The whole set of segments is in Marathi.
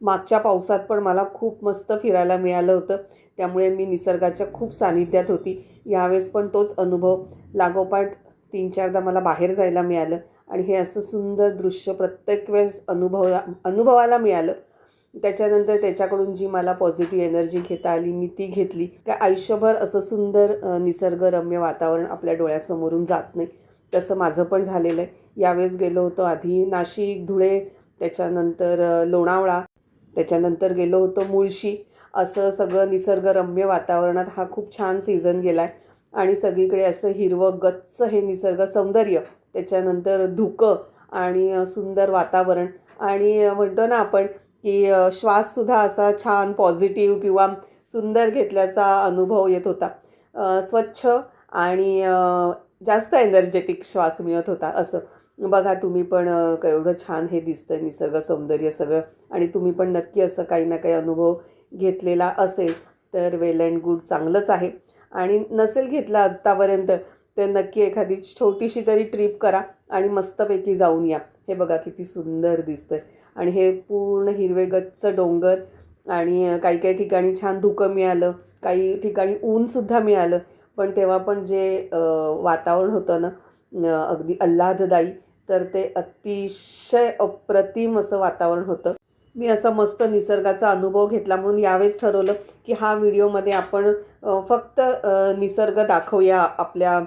मागच्या पावसात पण मला खूप मस्त फिरायला मिळालं होतं. त्यामुळे मी निसर्गाच्या खूप सानिध्यात होती. यावेळेस पण तोच अनुभव लागोपाठ तीन चारदा मला बाहेर जायला मिळालं. आणि हे असं सुंदर दृश्य प्रत्येक वेळेस अनुभवला अनुभवाला मिळालं. त्याच्यानंतर त्याच्याकडून जी मला पॉझिटिव्ह एनर्जी घेता आली मी ती घेतली. काय आयुष्यभर असं सुंदर निसर्गरम्य वातावरण आपल्या डोळ्यासमोरून जात नाही. तसं माझं पण झालेलं आहे. यावेळेस गेलो होतो आधी नाशिक धुळे त्याच्यानंतर लोणावळा त्याच्यानंतर गेलो होतो मुळशी. असं सगळं निसर्गरम्य वातावरणात हा खूप छान सीझन गेला आहे आणि सगळीकडे असं हिरवं गच्च हे निसर्ग सौंदर्य. त्याच्यानंतर धुकं आणि सुंदर वातावरण. आणि म्हणतो ना आपण की श्वाससुद्धा असा छान पॉझिटिव्ह किंवा सुंदर घेतल्याचा अनुभव येत होता. स्वच्छ आणि जास्त एनर्जेटिक श्वास मिळत होता असं. बघा तुम्ही पण अ, केवढं छान हे दिसतं निसर्ग सौंदर्य सगळं. आणि तुम्ही पण नक्की असं काही ना काही अनुभव घेतलेला असेल तर वेल अँड गुड चांगलंच आहे. आणि नसेल घेतला आत्तापर्यंत तर नक्की एखादी छोटीशी तरी ट्रिप करा आणि मस्तपैकी जाऊन या. हे बघा किती सुंदर दिसतं आहे आणि हे पूर्ण हिरवे गच्च डोंगर आणि काही काही ठिकाणी छान धुकं मिळालं काही ठिकाणी ऊनसुद्धा मिळालं. पण तेव्हा पण जे वातावरण होतं ना अगदी आल्हाददायी तर ते अतिशय अप्रतिम असं वातावरण होतं. मी असा मस्त निसर्गाचा अनुभव घेतला म्हणून यावेळेस ठरवलं की हा व्हिडिओमध्ये आपण फक्त निसर्ग दाखवूया आपल्या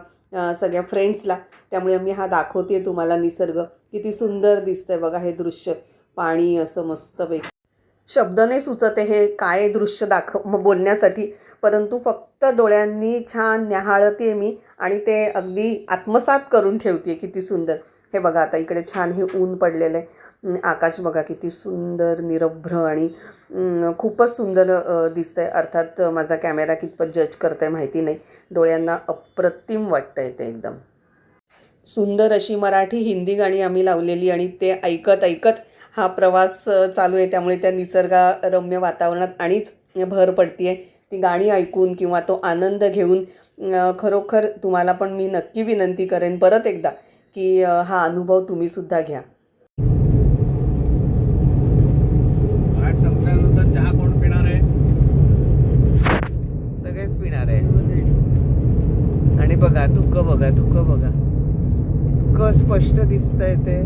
सगळ्या फ्रेंड्सला त्यामुळे मी हा दाखवते तुम्हाला निसर्ग. किती सुंदर दिसतंय बघा हे दृश्य. पाणी असं मस्तपैकी शब्द नाही सुचत हे काय दृश्य दाखव बोलण्यासाठी. परंतु फक्त डोळ्यांनी छान न्याहाळते मी आणि ते अगदी आत्मसात करून ठेवते किती सुंदर. हे बघा आता इकडे छान हे ऊन पडलेलं आहे. आकाश बघा किती सुंदर निरभ्र आणि खूपच सुंदर दिसतं आहे अर्थात माझा कॅमेरा कितपत जज करत आहे माहिती नाही. डोळ्यांना अप्रतिम वाटतं आहे ते एकदम. सुंदर अशी मराठी हिंदी गाणी आम्ही लावलेली आणि ते ऐकत ऐकत हा प्रवास चालू आहे. त्यामुळे त्या निसर्गरम्य वातावरणात आणिच भर पडते ती गाणी ऐकून किंवा तो आनंद घेऊन खरोखर तुम्हाला पण मी नक्की विनंती करेन परत एकदा की हा अनुभव तुम्हीसुद्धा घ्या आठ संपल्यानंतर चहा कोण पिणार आहे सगळेच पिणार आहे आणि बघा धुक बघा धुक बघा. इतकं स्पष्ट दिसतंय ते.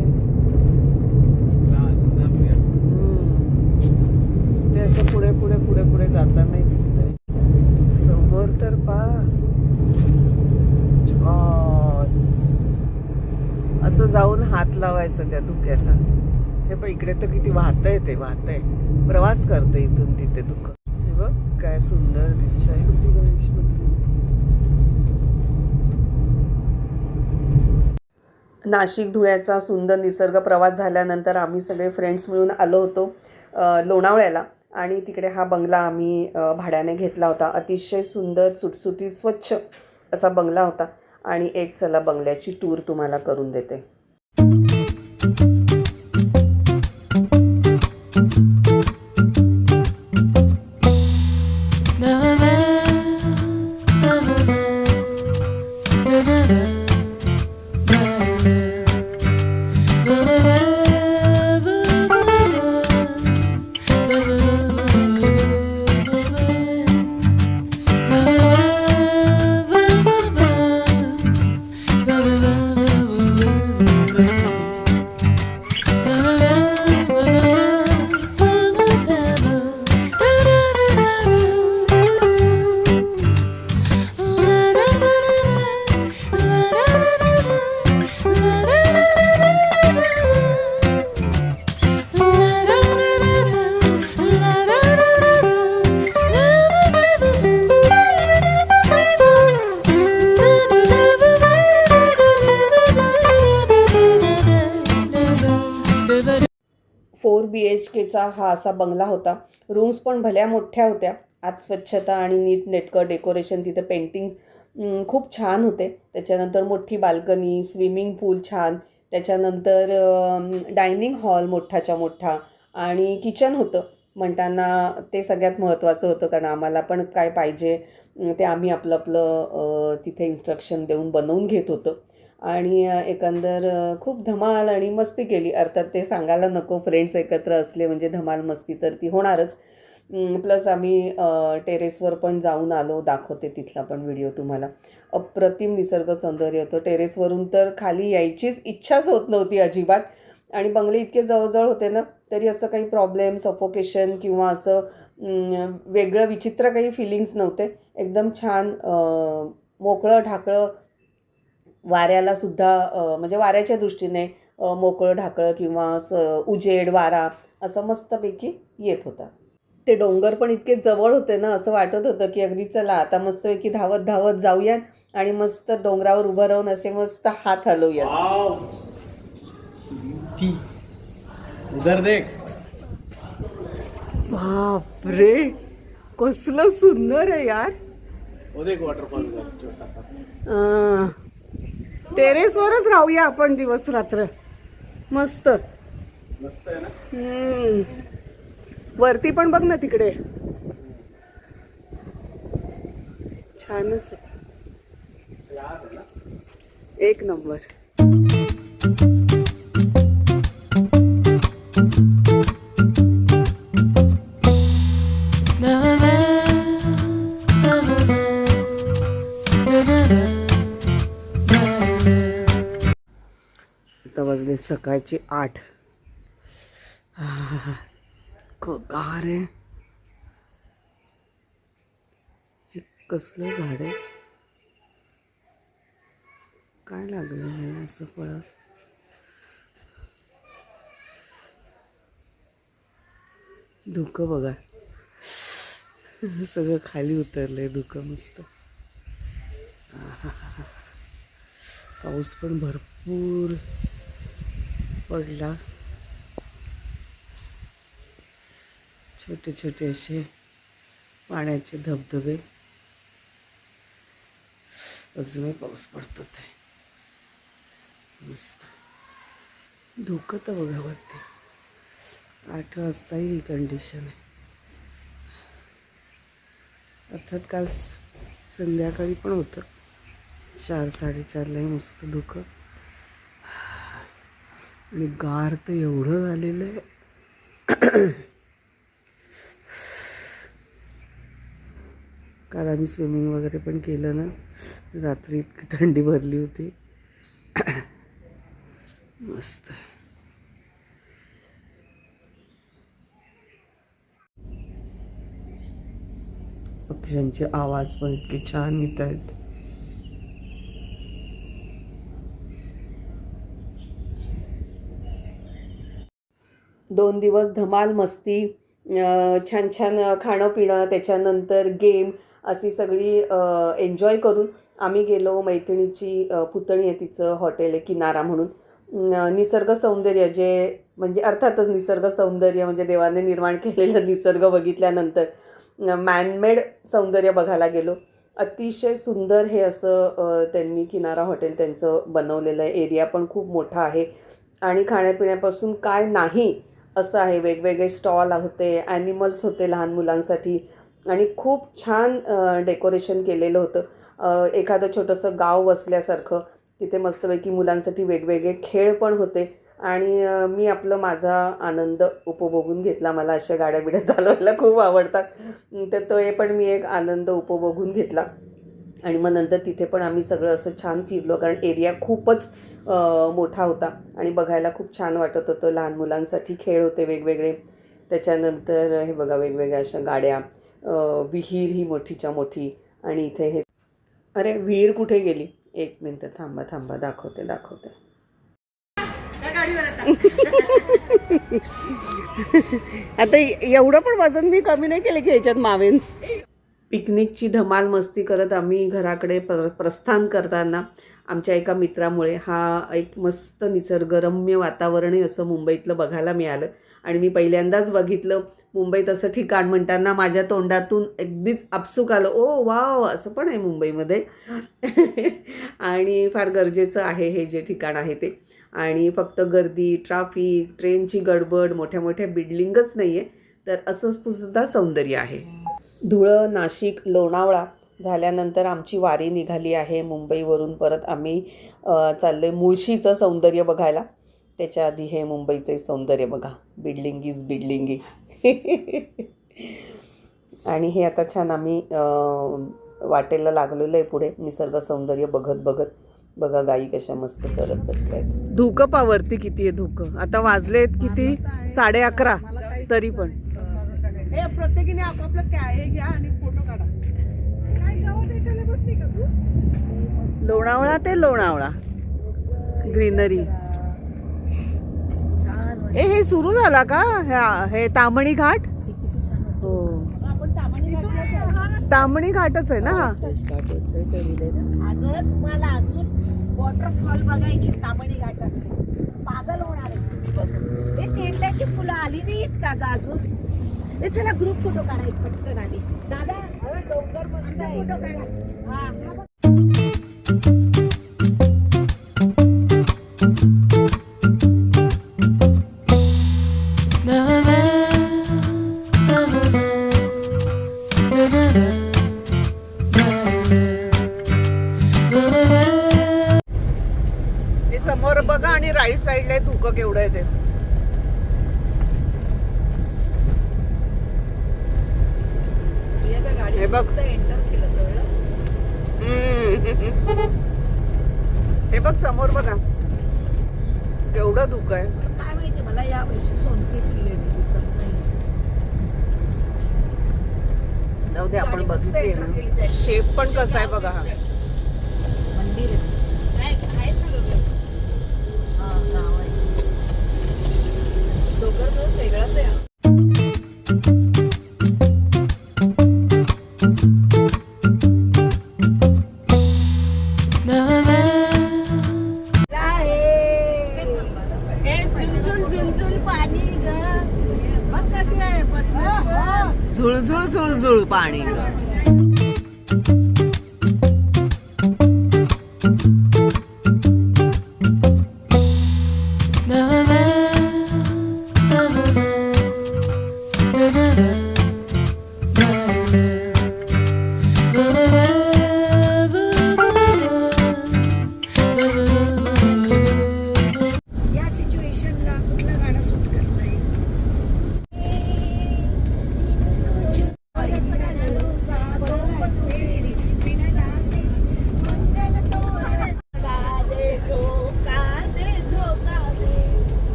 ते असं पुढे पुढे पुढे पुढे जातानाही दिसतंय. समोर तर पा. असं जाऊन हात लावायचं त्या धुक्याला. हे पण इकडे तर किती वाहतंय ते वाहतंय. प्रवास करतं इथून तिथे धुकं. हे बघ काय सुंदर दिसतंय गणेश मंदिर नाशिक धुळ्याचा सुंदर निसर्ग प्रवास झाल्यानंतर आम्ही सगळे फ्रेंड्स मिळून आलो होतो लोणावळ्याला. आणि तिकडे हा बंगला आम्ही भाड्याने घेतला होता. अतिशय सुंदर सुटसुटीत स्वच्छ असा बंगला होता. आणि एक चला बंगल्याची टूर तुम्हाला करून देते. एच हा असा बंगला होता. रूम्स पण भल्या मोठ्या होत्या. आत स्वच्छता आणि नीट नेटकं डेकोरेशन तिथं पेंटिंग खूप छान होते. त्याच्यानंतर मोठी बाल्कनी स्विमिंग पूल छान. त्याच्यानंतर डायनिंग हॉल मोठाच्या मोठा आणि किचन होतं. म्हणताना ते सगळ्यात महत्त्वाचं होतं कारण आम्हाला पण काय पाहिजे ते आम्ही आपलं आपलं तिथे इन्स्ट्रक्शन देऊन बनवून घेत होतो. आणि एकंदर खूप धमाल आणि मस्ती केली. अर्थात ते सांगायला नको फ्रेंड्स एकत्र असले म्हणजे धमाल मस्ती तर ती होणारच. प्लस आम्ही टेरेसवर पण जाऊन आलो दाखवते तिथला पण व्हिडिओ तुम्हाला. अप्रतिम निसर्ग सौंदर्य होतं. टेरेसवरून तर खाली यायचीच इच्छाच होत नव्हती अजिबात. आणि बंगले इतके जवळजवळ होते ना तरी असं काही प्रॉब्लेम सफोकेशन किंवा असं वेगळं विचित्र काही फिलिंग्स नव्हते. एकदम छान मोकळं ढाकळं वाऱ्याला सुद्धा म्हणजे वाऱ्याच्या दृष्टीने मोकळं ढाकळं किंवा असं उजेड वारा असं मस्तपैकी येत होता. ते डोंगर पण इतके जवळ होते ना असं वाटत होतं की अगदी चला आता मस्तपैकी धावत धावत जाऊयात आणि मस्त डोंगरावर उभं राहून असे मस्त हात हलवूयात. स्वीटी उधर देख. बापरे! कसलं सुंदर आहे यार. वॉटरफॉल टेरेसवरच राहूया आपण दिवस रात्र. मस्त. हम्म. वरती पण बघ ना तिकडे. छानच एक नंबर. सकाळची आठ. आह, गार आहे. हे कसलं झाड आहे? काय लागलं ह्याला असं फळ? धुकं बघा. सगळं खाली उतरलंय धुकं मस्त. पाऊस पण भरपूर. पडला. छोटे छोटे असे पाण्याचे धबधबे. अजूनही पाऊस पडतोच आहे. मस्त. धुकं तर बघा वरती. आठ वाजताही ही कंडिशन आहे. अर्थात काल संध्याकाळी पण होतं. चार साडेचारलाही मस्त धुकं. आणि गार तर एवढं झालेलं आहे. काल आम्ही स्विमिंग वगैरे पण केलं ना रात्री इतकी थंडी भरली होती. मस्त. पक्ष्यांचे आवाज पण इतके छान येत आहेत. दोन दिवस धमाल मस्ती छान छान खाणं पिणं त्याच्यानंतर गेम अशी सगळी एन्जॉय करून आम्ही गेलो मैत्रिणीची पुतणी आहे तिचं हॉटेल आहे किनारा म्हणून. निसर्ग सौंदर्य जे म्हणजे अर्थातच निसर्ग सौंदर्य म्हणजे देवाने निर्माण केलेलं निसर्ग बघितल्यानंतर मॅनमेड सौंदर्य बघायला गेलो. अतिशय सुंदर हे असं त्यांनी किनारा हॉटेल त्यांचं बनवलेलं आहे. एरिया पण खूप मोठा आहे. आणि खाण्यापिण्यापासून काय नाही असं आहे वेगवेगळे स्टॉल होते ॲनिमल्स होते लहान मुलांसाठी. आणि खूप छान डेकोरेशन केलेलं होतं. एखादं छोटंसं गाव वसल्यासारखं तिथे मस्तपैकी मुलांसाठी वेगवेगळे खेळ पण होते. आणि मी आपलं माझा आनंद उपभोगून घेतला. मला अशा गाड्या बिड्या चालवायला खूप आवडतात. तर तो हे पण मी एक आनंद उपभोगून घेतला. आणि मग नंतर तिथे पण आम्ही सगळं असं छान फिरलो कारण एरिया खूपच मोठा होता. आणि बघायला खूप छान वाटत होतं. लहान मुलांसाठी खेळ होते वेगवेगळे. त्याच्यानंतर हे बघा वेगवेगळ्या अशा गाड्या. विहीर ही मोठीच्या मोठी. आणि इथे हे अरे विहीर कुठे गेली? एक मिनटं थांबा थांबा. दाखवते दाखवते. आता एवढं पण वजन मी कमी नाही केलं की ह्याच्यात मावेन. पिकनिकची धमाल मस्ती करत आम्ही घराकडे प्र प्रस्थान करताना. आमच्या एका मित्रामुळे हा एक मस्त निसर्गरम्य वातावरणही असं मुंबईतलं बघायला मिळालं. आणि मी पहिल्यांदाच बघितलं मुंबईत असं ठिकाण म्हणताना माझ्या तोंडातून अगदीच आपसूक आलं ओ वाव! असं पण आहे मुंबईमध्ये. आणि फार गरजेचं आहे हे जे ठिकाण आहे ते. आणि फक्त गर्दी ट्राफिक ट्रेनची गडबड मोठ्या मोठ्या बिल्डिंगच नाही आहे तर असं सुद्धा सौंदर्य आहे. धुळं नाशिक लोणावळा झाल्यानंतर आमची वारी निघाली आहे. मुंबईवरून परत आम्ही चाललो आहे मुळशीचं सौंदर्य बघायला. त्याच्या आधी हे मुंबईचे सौंदर्य बघा. Building is बिल्डिंगी. आणि हे आता छान आम्ही वाटेला लागलेलं आहे पुढे. निसर्ग सौंदर्य बघत बघत. बघा गाई कशा मस्त चरत बसल्यात. धुकं पावरती किती आहे धुकं. आता वाजले आहेत किती? साडे अकरा. तरी पण. प्रत्येकीने आपापलं काय घ्या आणि फोटो काढा. लोणावळा ते लोणावळा. ग्रीनरी. ए हे सुरू झाला का? ह्या- हे तामणी घाट? हो. आपण तामणी घाटच आहे ना? हा अगं तुम्हाला अजून वॉटरफॉल बघायची तामणी घाटात पागल होणार आहे तुम्ही बघून हे तेंडल्याची फुलं आली नाहीत का अजून? चला ग्रुप फोटो काढायचे पटकन आली दादा डोंगर मस्त आहे. समोर बघा आणि राईट साईडला धुकं केवढं आहे ते मी आता गाडी हे बघ. एंटर केलं कळलं. हे बघ समोर बघा केवढं धुकं आहे काय माहिती मला या वर्षी सोनके किल्ले दिसत नाही जाऊ दे आपण बघितली त्या. शेप पण कसा आहे बघा हा मंदिर आहे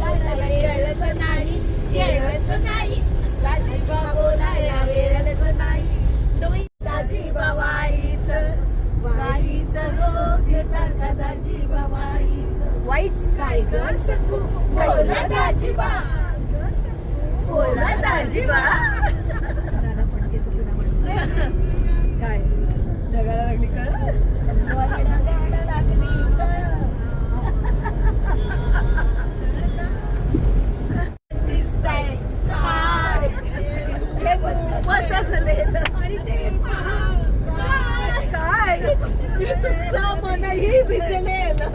Wala na तुझं मनही भिजलेलं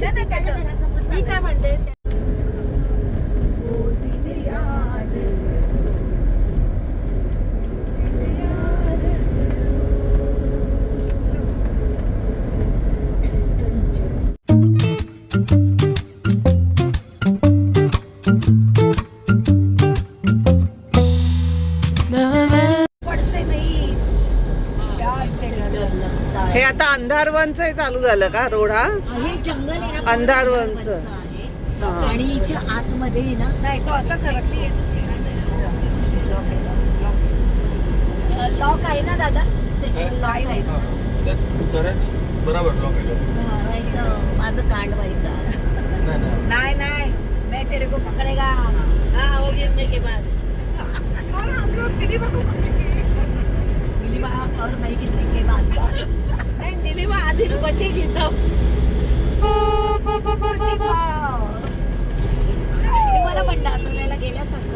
मी ना त्याच्यावर. मी काय म्हणते अंधारवनच चालू झालं का रोड हा हे जंगल आहे ना, अंधारवनचं. आहे. हा. आणि इथे आतमध्ये आहे ना नाही तो असा सरकली लॉक आहे ना दादा लॉक आहे हा. बरोबर लॉक आहे lock. हा. माझं कांड व्हायचा नाही नाही नहीं नहीं मैं तेरे को पकड़ेगा हाँ वो गिरने के बाद और हम लोग नीलिमा और मैं गिरने के बाद आधी तब हे मला भंडारदऱ्याला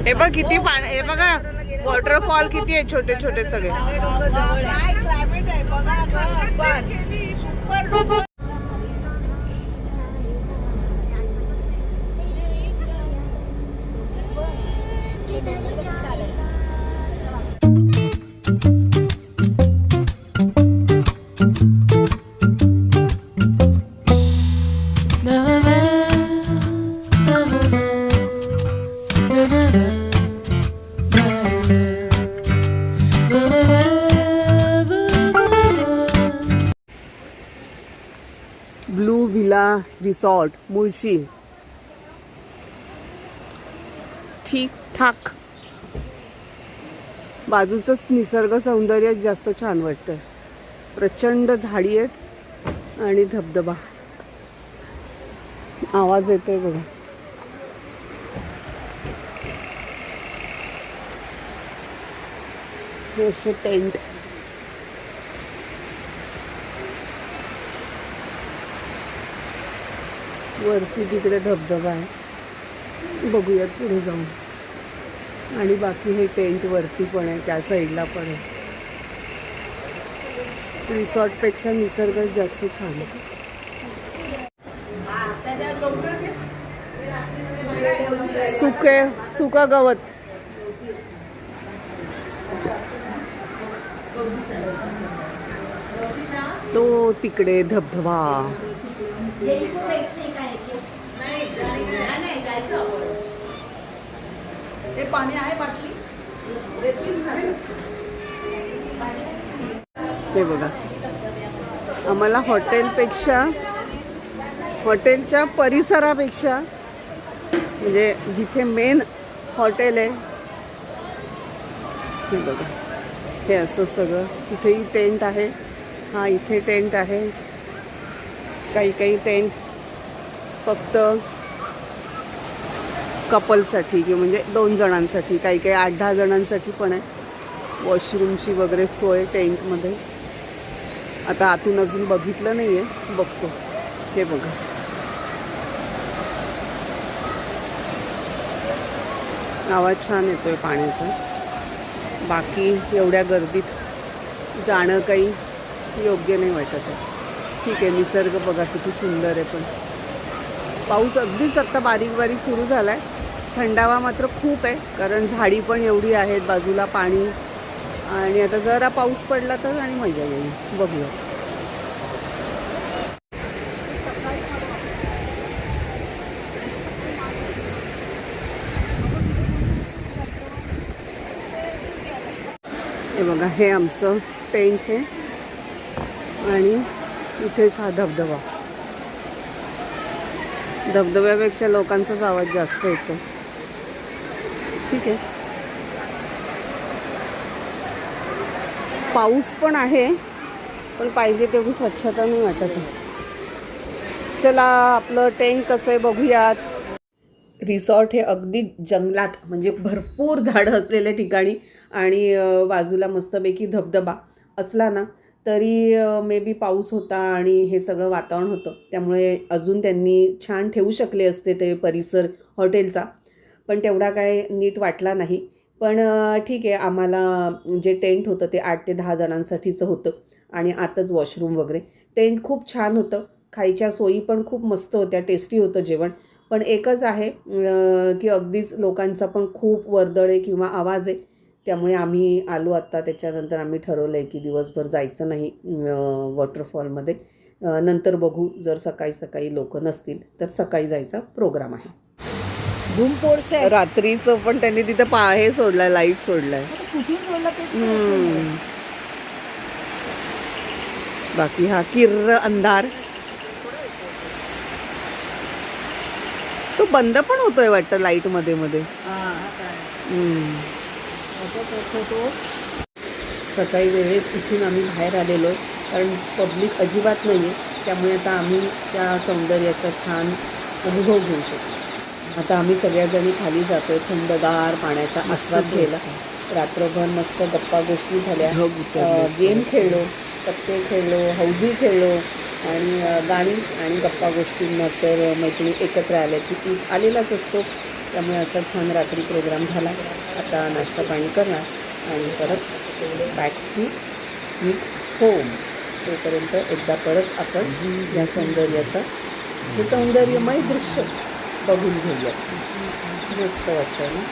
हे बघ किती पाणी हे बघा वॉटरफॉल किती आहे छोटे छोटे सगळे काय क्लायमेट आहे? बघा गं. Super resort Mulshi. ठीक ठाक. बाजूचंच निसर्ग सौंदर्य जास्त छान वाटतं प्रचंड झाडी आहेत आणि धबधबा. आवाज येतोय बघा. हे असे टेंट. वरती तिकडे धबधबा आहे. बघूयात पुढे जाऊन. आणि बाकी हे टेंट वरती पण आहे त्या साईडला पण आहे. रिसॉर्टपेक्षा निसर्ग जास्त छान आहे. सुके सुका गवत. तो तिकडे धबधबा. हे बघा. आम्हाला हॉटेलपेक्षा हॉटेलच्या परिसरापेक्षा म्हणजे जिथे मेन हॉटेल आहे हे बघा. हे असं सगळं. इथेही टेंट आहे. हा इथे टेंट आहे. काही काही टेंट फक्त कपलसाठी किंवा म्हणजे दोन जणांसाठी काही काही आठ दहा जणांसाठी पण आहे. वॉशरूमची वगैरे सोय टेंटमध्ये. आता आतून अजून बघितलं नाही आहे बघतो. हे बघा. आवाज छान येतो आहे पाण्याचा. बाकी एवढ्या गर्दीत जाणं काही योग्य नाही वाटत. आहे ठीक आहे निसर्ग बघा किती सुंदर आहे पण. पाऊस अगदीच आत्ता बारीक बारीक सुरू झाला आहे थंडावा मात्र खूप आहे कारण झाडी पण एवढी आहेत बाजूला पाणी. आणि आता जरा पाऊस पडला तर आणि मजा येईल. बघूया. हे बघा हे आमचं टेंट आहे. आणि इथेच हा धबधबा. धबधब्यापेक्षा लोकांचाच आवाज जास्त येतो. ठीक आहे. पाऊस पण आहे पण पाहिजे तेवढी स्वच्छता नाही वाटत आहे. चला आपलं टेंट कसं आहे बघूयात. रिसॉर्ट हे अगदी जंगलात म्हणजे भरपूर झाडं असलेल्या ठिकाणी आणि बाजूला मस्तपैकी धबधबा असला ना तरी मे बी पाऊस होता आणि हे सगळं वातावरण होतं. त्यामुळे अजून त्यांनी छान ठेवू शकले असते ते परिसर हॉटेलचा. पण तेवढा काय नीट वाटला नाही. पण ठीक आहे आम्हाला जे टेंट होतं ते आठ ते दहा जणांसाठीचं होतं आणि आतच वॉशरूम वगैरे. टेंट खूप छान होतं. खायच्या सोयी पण खूप मस्त होत्या टेस्टी होतं जेवण. पण एकच आहे की अगदीच लोकांचा पण खूप वर्दळ आहे किंवा आवाज आहे. त्यामुळे आम्ही आलो आत्ता त्याच्यानंतर आम्ही ठरवलं आहे की दिवसभर जायचं नाही वॉटरफॉलमध्ये. नंतर बघू जर सकाळी सकाळी लोक नसतील तर सकाळी जायचा प्रोग्राम आहे. धूमपोर से रात्रीचं पण त्यांनी तिथं पा हे सोडलाय लाइट सोडलाय. कुठून बोलला ते? हम्म. बाकी हा किर्र अंधार. तो बंद पण होतोय वाटतं लाइटमध्ये मध्ये. हा हा काय. हम्म. होतो तो तो सकाळी वेळेत इथून आम्ही बाहेर आलेलो आहे कारण पब्लिक अजिबात नाही आहे त्यामुळे आता आम्ही त्या सौंदर्याचा छान अनुभव घेऊ शकतो. आता आम्ही सगळ्याजणी खाली जातो आहे थंडगार पाण्याचा आस्वाद घ्यायला. रात्रभर मस्त गप्पा गोष्टी झाल्या. गेम खेळलो पत्ते खेळलो हौजी खेळलो आणि गाणी आणि गप्पा गोष्टींनंतर मैत्रिणी एकत्र आल्या की ती आलेलाच असतो. त्यामुळे असा छान रात्री प्रोग्राम झाला. आता नाश्ता पाणी करणार आणि परत बॅक टू स्वीट होम तोपर्यंत एकदा परत आपण या सौंदर्याचा हे सौंदर्यमय दृश्य. बघून घेऊया मस्त वाटतं ना